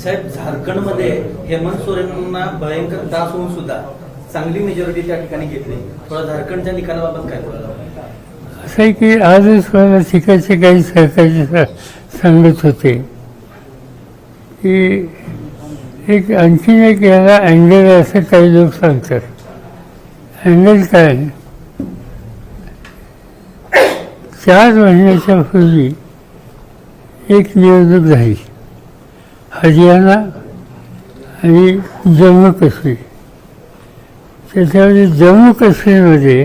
साहेब झारखंडमध्ये हेमंत सोरेनना भयंकर त्रास होऊन सुद्धा चांगली मेजॉरिटी त्या ठिकाणी घेतली थोडा झारखंडच्या निकालाबाबत काय असं आहे की आजच मला तिकडचे काही सहकारी सांगत होते. की एक आणखीन एक याला अँगल आहे असं काही लोक सांगतात. अँगल काय? चार महिन्याच्या पूर्वी एक निवडणूक झाली. हरियाणा आणि जम्मू काश्मीर. त्याच्यामध्ये जम्मू काश्मीरमध्ये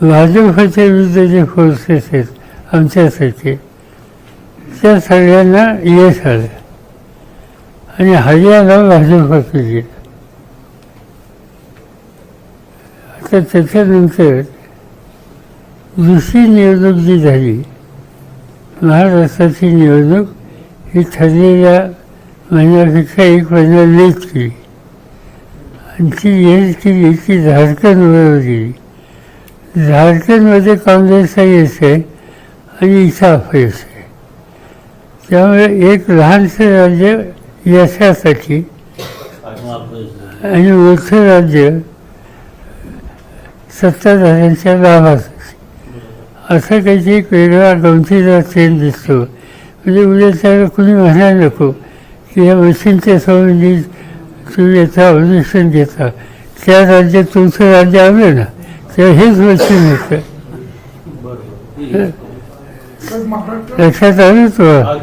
भाजपच्या विरुद्ध जे फोर्सेस आहेत आमच्यासाठी त्या सगळ्यांना यश आलं. आणि हरियाणा भाजपाकडे गेलं आता त्याच्यानंतर दुसरी निवडणूक जी झाली महाराष्ट्राची निवडणूक ही ठरलेल्या महिन्यापेक्षा एक महिना लेट केली आणि ती लेट केली की झारखंडवर गेली झारखंडमध्ये काँग्रेसचा यश आहे आणि इथं अपयश आहे. त्यामुळे एक लहानसं राज्य यशासाठी आणि मोठं राज्य सत्ताधाऱ्यांच्या लाभासाठी. असं काहीतरी एक वेगळा गमतीदार ट्रेंड दिसतो. म्हणजे उद्या त्याला कुणी म्हणायला नको. की या मशीनच्या संबंधी तुम्ही याचा ऑब्जेक्शन घेता त्या राज्यात तुमचं राज्य आलं ना तेव्हा हेच मशीन होतं. लक्षात आलं तुम्हाला?